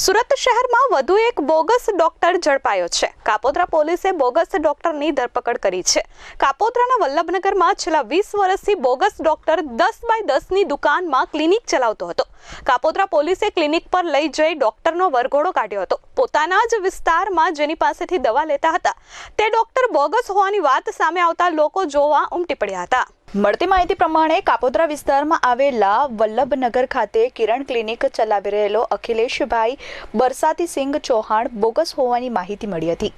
સુરત શહેરમાં વધુ એક બોગસ ડોક્ટર ઝડપાયો છે. કાપોદ્રા પોલીસે બોગસ ડોક્ટરની ધરપકડ કરી છે. કાપોદ્રાના વલ્લભનગરમાં છેલ્લા વીસ વર્ષથી બોગસ ડોક્ટર દસ બાય દસની દુકાનમાં ક્લિનિક ચલાવતો હતો. કાપોદ્રા પોલીસે ક્લિનિક પર લઈ જઈ ડોક્ટરનો વરઘોડો કાઢ્યો હતો. પોતાના જ વિસ્તારમાં જેની પાસેથી દવા લેતા હતા. તે ડોક્ટર બોગસ હોવાની વાત સામે આવતા લોકો જોવા ઉમટી પડ્યા હતા. મળતી માહિતી પ્રમાણે કાપોદ્રા વિસ્તારમાં આવેલા વલ્લભનગર ખાતે કિરણ ક્લિનિક ચલાવી રહેલો અખિલેશભાઈ બરસાતી સિંઘ ચૌહાણ બોગસ હોવાની માહિતી મળી હતી.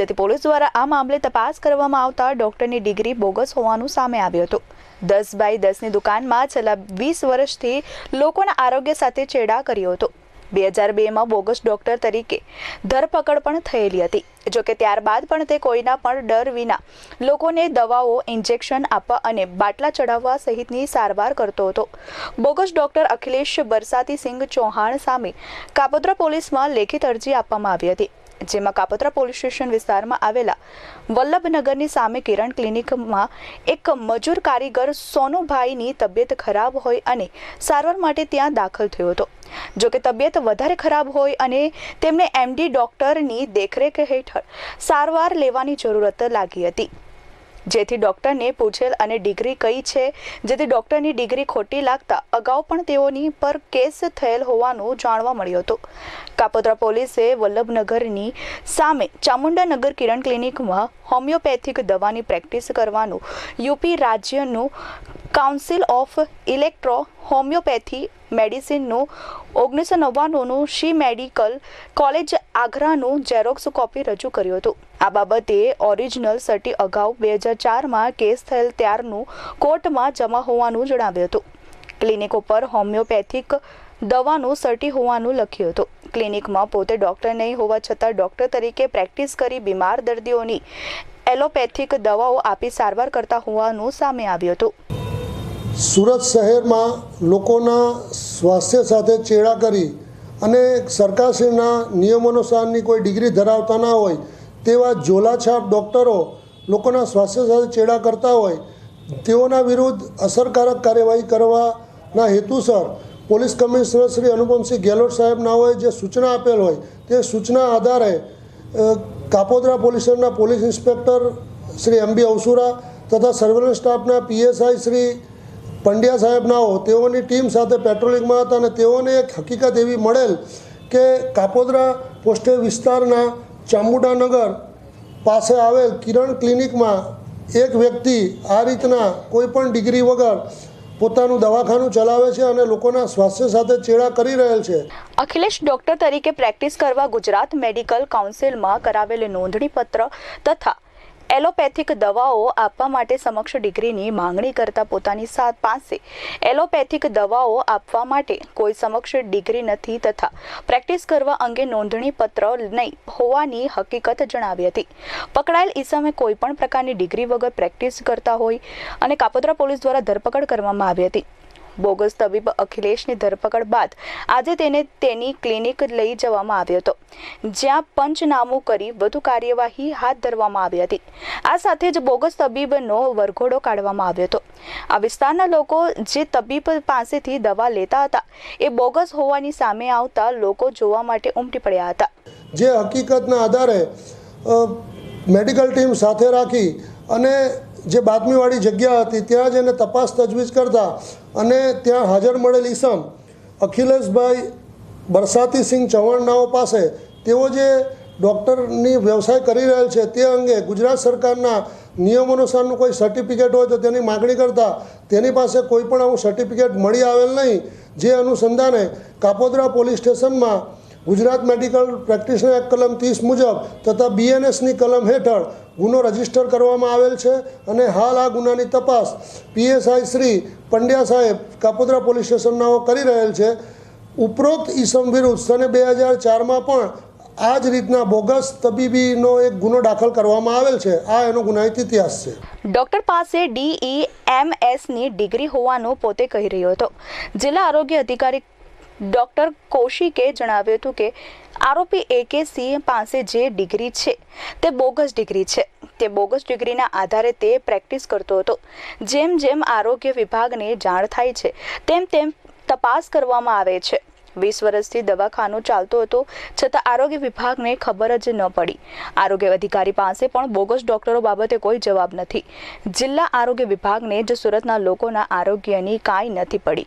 જેથી પોલીસ દ્વારા આ મામલે તપાસ કરવામાં આવતા ડોક્ટરની ડિગ્રી બોગસ હોવાનું સામે આવ્યું હતું. દસ બાય દસની દુકાનમાં છેલ્લા વીસ વર્ષથી લોકોના આરોગ્ય સાથે ચેડા કર્યો હતો. બે હજાર બેમાં બોગસ ડોક્ટર તરીકે ધરપકડ પણ થયેલી હતી. જોકે ત્યારબાદ પણ તે કોઈના પણ ડર વિના લોકોને દવાઓ ઇન્જેક્શન આપવા અને બાટલા ચડાવવા સહિતની સારવાર કરતો હતો. બોગસ ડોક્ટર અખિલેશ બરસાતી સિંઘ ચૌહાણ સામે કાપોદ્રા પોલીસમાં લેખિત અરજી આપવામાં આવી હતી. જેમાં કાપોદ્રા પોલીસ સ્ટેશન વિસ્તારમાં આવેલા વલ્લભનગરની સામે કિરણ ક્લિનિકમાં એક મજૂર કારીગર સોનુભાઈની તબિયત ખરાબ હોય અને સારવાર માટે ત્યાં દાખલ થયો હતો. જો કે તબિયત વધારે ખરાબ હોય અને તેમને એમડી ડોક્ટરની દેખરેખ હેઠળ સારવાર લેવાની જરૂરત લાગી હતી. જેથી ડોક્ટરને પૂછેલ અને ડિગ્રી કઈ છે, જેથી ડોક્ટરની ડિગ્રી ખોટી લાગતા અગાઉ પણ તેઓની પર કેસ થયેલ હોવાનું જાણવા મળ્યું હતું. કાપોદ્રા પોલીસે વલ્લભનગરની સામે ચામુંડાનગર કિરણ ક્લિનિકમાં હોમિયોપેથિક દવાની પ્રેક્ટિસ કરવાનું યુપી રાજ્યનું કાઉન્સિલ ઓફ ઇલેક્ટ્રો હોમિયોપેથી મેડિસિનનું ઓગણીસો નવ્વાણુંનું શી મેડિકલ કોલેજ આગ્રાનું ઝેરોક્સ કોપી રજૂ કર્યું હતું. આ બાબતે ઓરિજિનલ સર્ટી અગાઉ બે હજાર ચારમાં કેસ થયેલ ત્યારનું કોર્ટમાં જમા હોવાનું જણાવ્યું હતું. ક્લિનિક ઉપર હોમિયોપેથિક દવાનું સર્ટી હોવાનું લખ્યું હતું. ક્લિનિકમાં પોતે ડૉક્ટર નહીં હોવા છતાં ડૉક્ટર તરીકે પ્રેક્ટિસ કરી બીમાર દર્દીઓની એલોપેથિક દવાઓ આપી સારવાર કરતા હોવાનું સામે આવ્યું હતું. સુરત શહેરમાં લોકોના સ્વાસ્થ્ય સાથે ચેડા કરી અને સરકારશ્રીના નિયમોનુસારની કોઈ ડિગ્રી ધરાવતા ના હોય તેવા ઝોલાછાપ ડૉક્ટરો લોકોના સ્વાસ્થ્ય સાથે ચેડા કરતા હોય, તેઓના વિરુદ્ધ અસરકારક કાર્યવાહી કરવાના હેતુસર પોલીસ કમિશનર શ્રી અનુપમસિંહ ગેહલોત હોય, જે સૂચના આપેલ હોય, તે સૂચના આધારે Kapodra police police inspector Shri M B Avsura તથા સર્વેલન્સ સ્ટાફના પીએસઆઈ શ્રી પંડ્યા સાહેબનાઓ તેઓની ટીમ સાથે પેટ્રોલિંગમાં હતા અને તેઓને એક હકીકત એવી મળેલ કે કાપોદરા પોસ્ટે વિસ્તારના ચામુંડાનગર પાસે આવેલ કિરણ ક્લિનિકમાં એક વ્યક્તિ આ રીતના કોઈ પણ ડિગ્રી વગર પોતાનું દવાખાનું ચલાવે છે અને લોકોના સ્વાસ્થ્ય સાથે ચેડા કરી રહેલ છે. અખિલેશ ડોક્ટર તરીકે પ્રેક્ટિસ કરવા ગુજરાત મેડિકલ કાઉન્સિલમાં કરાવેલ નોંધણી પત્ર તથા એલોપેથિક દવાઓ આપવા માટે સમક્ષ ડિગ્રીની માંગણી કરતા પોતાની સાથ પાસે એલોપેથિક દવાઓ આપવા માટે કોઈ સમક્ષ ડિગ્રી નથી તથા પ્રેક્ટિસ કરવા અંગે નોંધણી પત્ર નહીં હોવાની હકીકત જણાવી હતી. પકડાયેલ ઈસમે કોઈ પણ પ્રકારની ડિગ્રી વગર પ્રેક્ટિસ કરતા હોય અને કાપોદ્રા પોલીસ દ્વારા ધરપકડ કરવામાં આવી હતી. બોગસ તબીબ અખિલેશની ધરપકડ બાદ આજે તેને તેની ક્લિનિક લઈ જવામાં આવ્યો હતો, જ્યાં પંચનામું કરી વધુ કાર્યવાહી હાથ ધરવામાં આવી હતી. આ સાથે જ બોગસ તબીબનો વરઘોડો કાઢવામાં આવ્યો હતો. આ વિસ્તારના લોકો જે તબીબ પાસેથી દવા લેતા હતા, એ બોગસ હોવાની સામે આવતા લોકો જોવા માટે ઉમટી પડ્યા હતા. જે હકીકતના આધારે મેડિકલ ટીમ સાથે રાખી અને જે બાતમીવાળી જગ્યા હતી, ત્યાં જ એને તપાસ તજવીજ કરતા અને ત્યાં હાજર મળેલ ઈસમ અખિલેશભાઈ બરસાતી સિંહ ચૌહાણનાઓ પાસે, તેઓ જે ડૉક્ટરની વ્યવસાય કરી રહેલ છે, તે અંગે ગુજરાત સરકારના નિયમ અનુસારનું કોઈ સર્ટિફિકેટ હોય તો તેની માગણી કરતા, તેની પાસે કોઈ પણ આવું સર્ટિફિકેટ મળી આવેલ નહીં. જે અનુસંધાને કાપોદ્રા પોલીસ સ્ટેશનમાં ગુજરાત મેડિકલ પ્રેક્ટિશનર એક્ટ કલમ ત્રીસ મુજબ તથા બીએનએસની કલમ હેઠળ ગુનો રજિસ્ટર કરવામાં આવેલ છે અને હાલ આ ગુનાની તપાસ પીએસઆઈ શ્રી પંડ્યા સાહેબ કાપોદ્રા પોલીસ સ્ટેશનનાઓ કરી રહેલ છે. ઉપરોક્ત ઈસમ વિરુદ્ધ સને બે હજાર ચારમાં પણ આ જ રીતના બોગસ તબીબીનો એક ગુનો દાખલ કરવામાં આવેલ છે. આ એનો ગુનાહિત ઇતિહાસ છે. ડોક્ટર પાસે ડીઈ એમ ની ડિગ્રી હોવાનું પોતે કહી રહ્યો હતો. જિલ્લા આરોગ્ય અધિકારી ડોક્ટર કૌશિકે જણાવ્યું હતું કે આરોપી એકે સિંહ પાસે જે ડિગ્રી છે, તે બોગસ ડિગ્રી છે. તે બોગસ ડિગ્રીના આધારે તે પ્રેક્ટિસ કરતો હતો. જેમ જેમ આરોગ્ય વિભાગને જાણ થાય છે, તેમ તેમ તપાસ કરવામાં આવે છે. વીસ વર્ષથી દવાખાનું ચાલતો હતો, છતાં આરોગ્ય વિભાગને ખબર જ ન પડી. આરોગ્ય અધિકારી પાસે પણ બોગસ ડોક્ટરો બાબતે કોઈ જવાબ નથી. જિલ્લા આરોગ્ય વિભાગને જ સુરતના લોકોના આરોગ્યની કાંઈ નથી પડી.